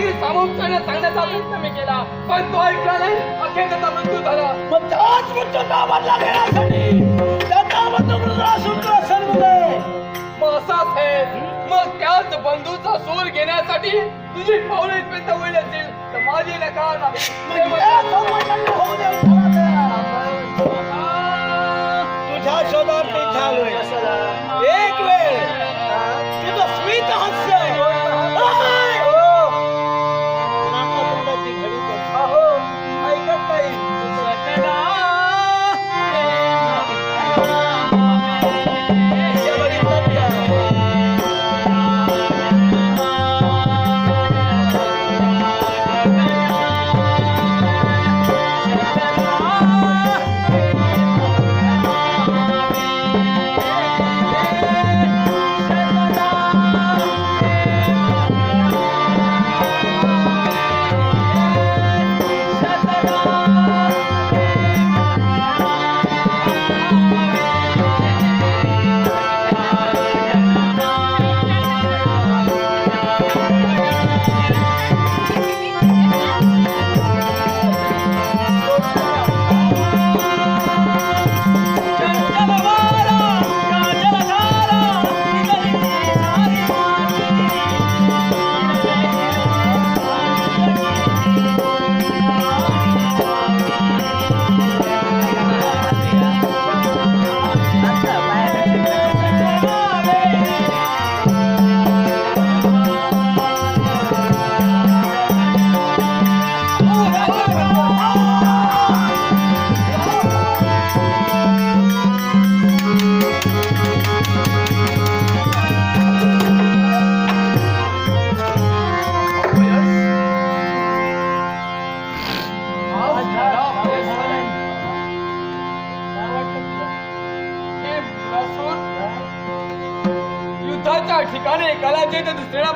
देखील सामोपचाराने सांगण्याचा प्रयत्न मी केला. पण तो ऐकला नाही. अखेर त्याचा मृत्यू झाला. मग त्याच मृत्यूचा बदला घेण्यासाठी त्याचा सर्वदे मग त्याच बंधूचा सूर घेण्यासाठी तुझी पावलं इथपर्यंत होईल असेल. तर माझी नका नाही होऊ दे तुझ्या शोधात झालोय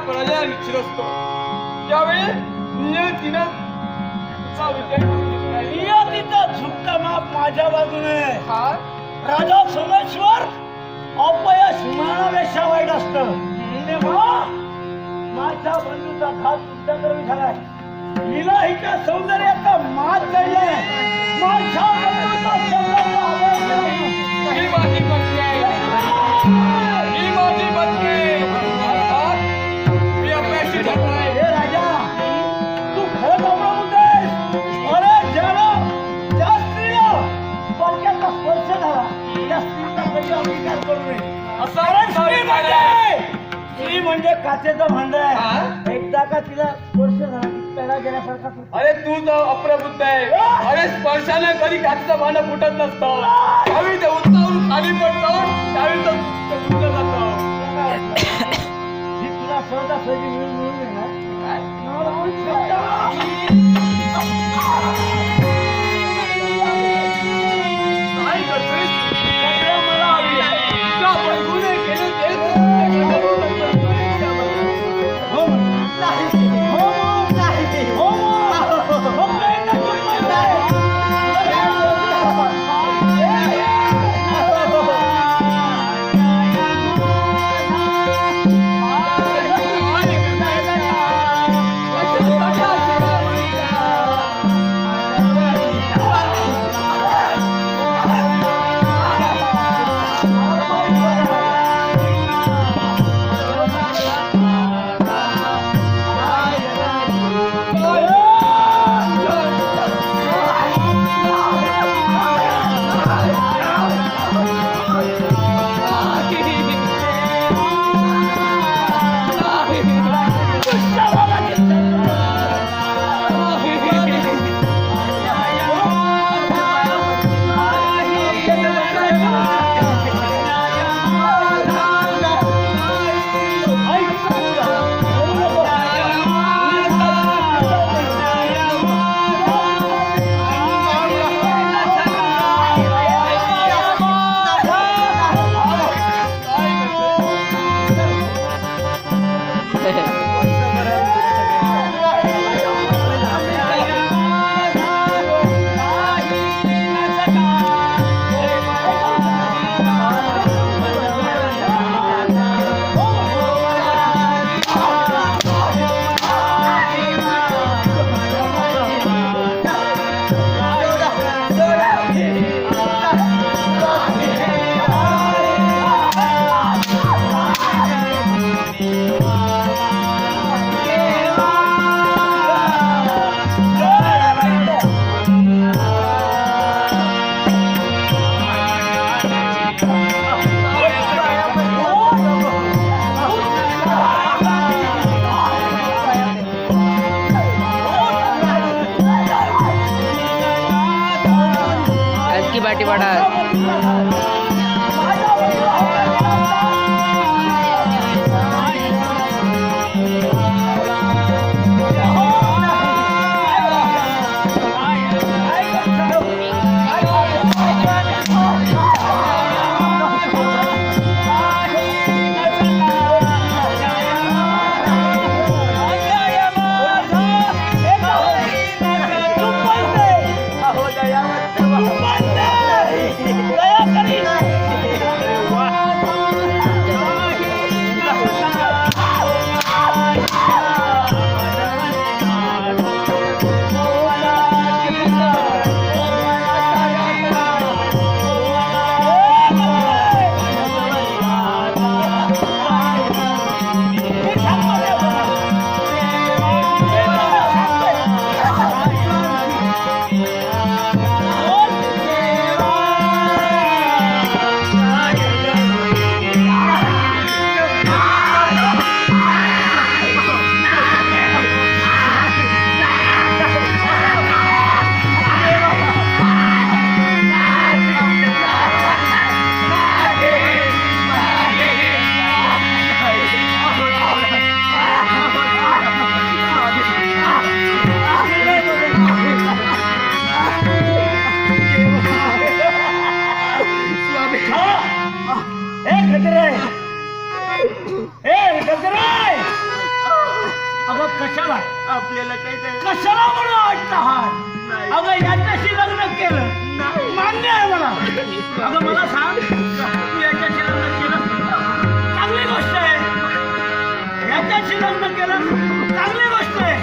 पराजय निश्चित असतो त्यावेळी नियतीनं तुझा विजय. नियतीचा झुकता माप माझ्या बाजूने. हा? राजा सोमेश्वर अपयश मरणापेक्षा वाईट असत. माझ्या बंधूचा घात तुमच्याकडे झालाय. विलाहिच्या सौंदर्याचा मात चढलाय माझ्या स्त्री. म्हणजे काचेचं भांड आहे? एकदा का तिला स्पर्श झाला गेल्यासारखा तू अरे तू तर अप्रबुद्ध आहे. अरे स्पर्शाने कधी काचचं भांडं फुटत नसतं. त्यावेळी ते उंचावरून खाली पडतं त्यावेळी तो तो फुटलं जातं. ही तुला सहजासहजी मिळून मिळून येणार. गजरे अगं कशाला? आपल्याला काही नाही. कशाला म्हणून वाटतं हा? अगं याच्याशी लग्न केलं. मान्य आहे मला. अगं मला सांग तू याच्याशी लग्न केलं. चांगली गोष्ट आहे. याच्याशी लग्न केलं चांगली गोष्ट आहे.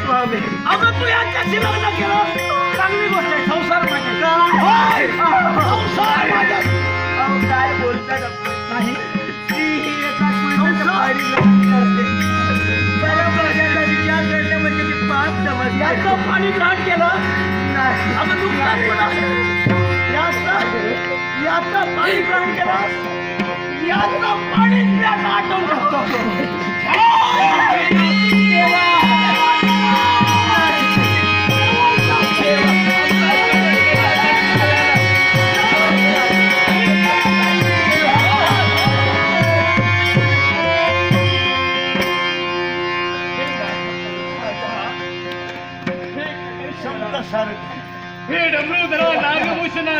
अगं तू याच्याशी लग्न केलं चांगली गोष्ट आहे. संसार माझ्या होय! संसार माझ्या अहो, काय बोलता डॉक्टर? नाही. पाणी ग्रहण केलं? नाही. अगं तू काय पाणी ग्रहण केलं. याचं पाणी मी आता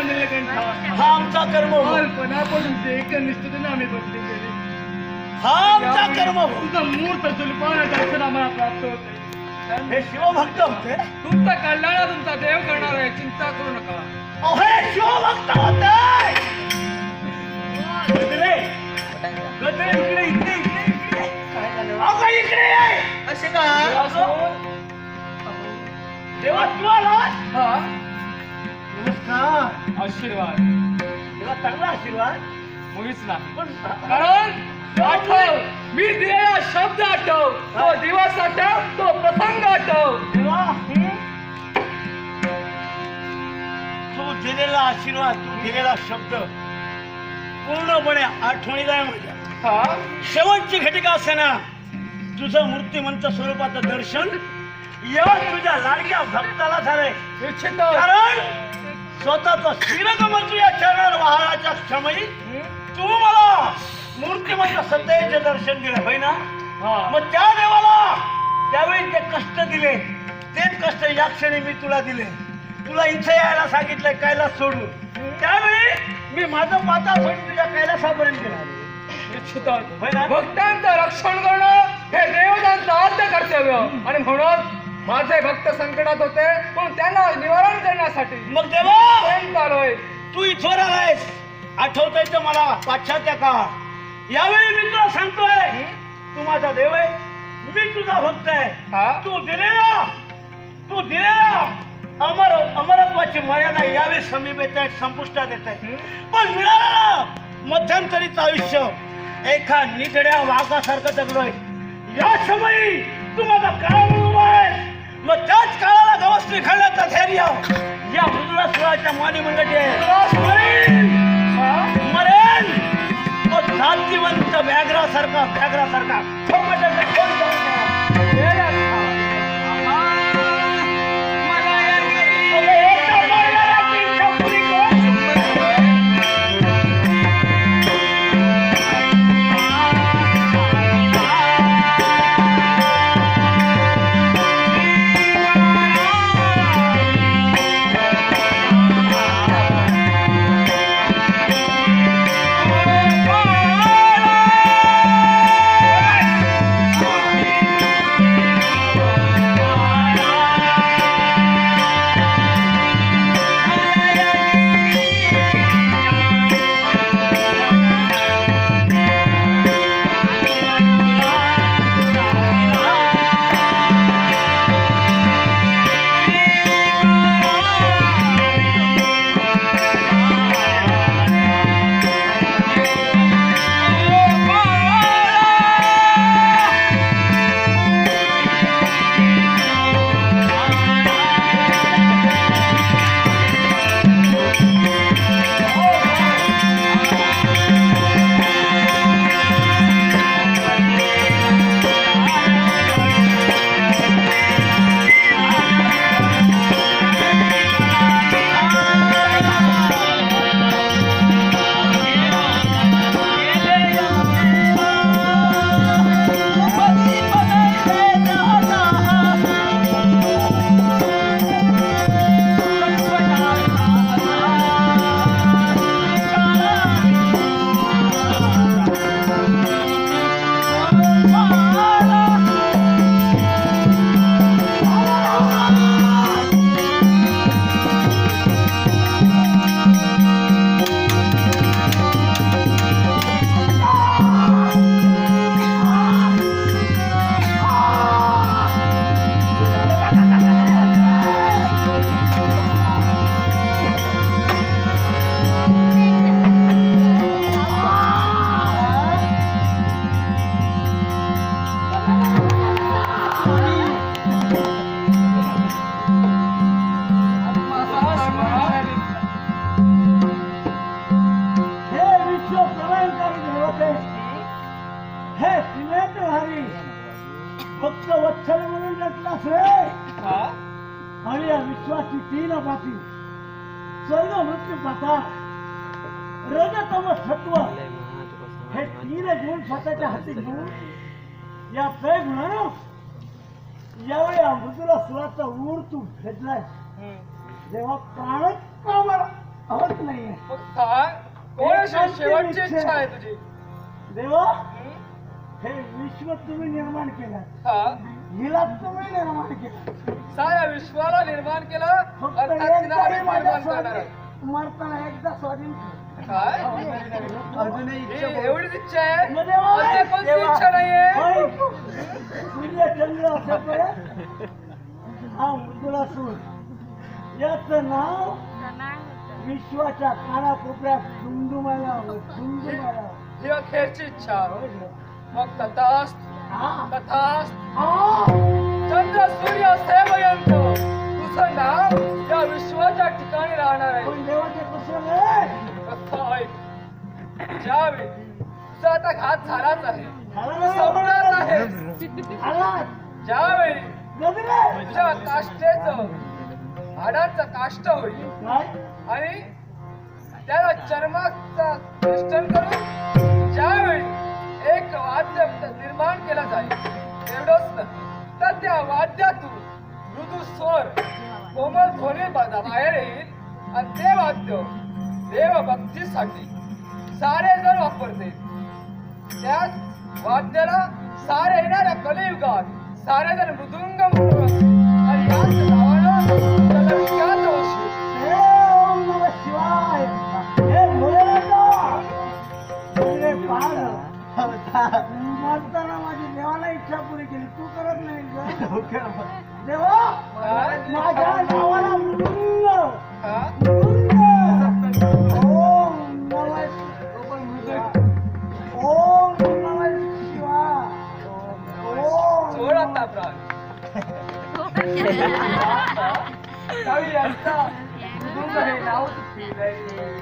निलकंठा हा आमचा कर्म बालपणापासून जे एकनिष्ठतेने आम्ही बदली केली हा. आमचा कर्म तुमचं मूर्त सुलपान दर्शन आम्हाला प्राप्त होते हे शिवभक्त होते. तुमचा कल्याण तुमचा देव करणार आहे चिंता करू नका. अहो, हे शिवभक्त होते. गजरे, गजरे, इकडे इकडे इकडे इकडे. अगं इकडे. असे का? देवा तू आलास? हा. नमस्कार. आशीर्वाद. देवा चांगला आशीर्वाद? मुळीच नाही पण कारण आठव. मी दिलेला शब्द आठव. तो दिवस आठव तो प्रसंग आठव. तू दिलेला आशीर्वाद तू दिलेला शब्द पूर्णपणे आठवणीला आहे माझ्या. हा? शेवटची घटिका असताना तुझं मूर्तिमंत स्वरूपाचं दर्शन या तुझ्या लाडक्या भक्ताला झालंय. निश्चित कारण स्वतःचं श्रीरंगमन तुझ्या चरणार वाहनाच्या क्षमयी तू मला मूर्तिमंत सत्तेचे दर्शन दिलं होय ना? हा. मग त्या देवाला त्यावेळी ते कष्ट दिले तेच कष्ट या क्षणी मी तुला दिले. तुला इथे यायला सांगितलंय कैलास सोडून? त्यावेळी मी माझं माता सोडून तुझ्या कैलासापर्यंत गेला? भक्तांचं रक्षण करणं हे देवतांचं आद्य कर्तव्य. आणि म्हणून माझे भक्त संकटात होते म्हणून त्यांना निवारण करण्यासाठी मग देवा! प्रेम तू इथवर आलायस. आठवतंय तर मला पाश्चात्य का यावेळी मी तुला सांगतोय तू माझा देव आहे. मी तुझा भक्त? आहे. तू दिलेला. तू दिलेला. अमर अमरत्वाची मर्यादा यावेळी समीप येत आहे संपुष्टात येत आहे पण मिळालं मध्यंतरीचं आयुष्य. एका निधड्या वाघासारखं जगलोय. या समयी तू माझा काळ उभा आहे मग त्याच काळाला गवसणी खाण्याचा धैर्य या मृदुला सुराच्या मानी मंडळी मरेन! तो जातीवंत व्याघ्रासारखा व्याघ्रासारखा. खोपटाचा फक्त वत्सल म्हणून नसलास रे. आणि या विश्वाची तीन पाती सर्व मृत्यू पाता. रजतम सत्व. हे तीन गुण स्वतःच्या हाती घेऊन या प्रेम गुणानं यावेळी अमृतला सुराचा ऊर तू भेटलाय. जेव्हा प्राणच कामाला आवत नाही देवा हं? विश्व तुम्ही निर्माण केलं हा. हिला तुम्ही निर्माण केलं साऱ्या विश्वाला निर्माण केलं फक्त अर्थात तिला एकदा आम्ही माझ्या निर्माण करणार आहे. स्वाधीन मरताना एकदा स्वाधीन कर. काय? अजूनही ही एवढीच इच्छा आहे. मग देवा, अजून कोणती देवा. इच्छा नाहीये. होय. सूर्य चंद्र असेपर्यंत हा मृदुला सूर. याचं नाव विश्वाच्या कानाकोपऱ्यात दुमदुमाला दुमदुमाला ही अखेरची इच्छा. मग तथास्त तथास्त चंद्र सूर्य सेवयंत तुझं नाव या विश्वाच्या ठिकाणी राहणार आहे ज्यावेळी तुझा आता घात झालाच आहे संपणार. आहे. ज्यावेळी. तुझ्या काष्टेचं हाडाचं काष्ट होईल? आणि त्याला चर्माचा मिश्रण करून कोमल ध्वनी बाहेर येईल आणि ते वाद्य देवभक्तीसाठी सारे जण वापरते. त्याच वाद्याला सारे येणाऱ्या कलियुगात सारे जण मृदुंग म्हणून आणि याच नावानं त्याला विख्यात होशील हे ओम नमः शिवाय. हे माझी देवाला इच्छा पुरी केली. तू करत नाही? देवा माझ्या नावाला मृदुंग हा? मृदुंग ओम नमः ओम नमः शिवाय ओम सोड आता प्राण त्यावेळी यांचा मृदुंग हे नाव दिलंय.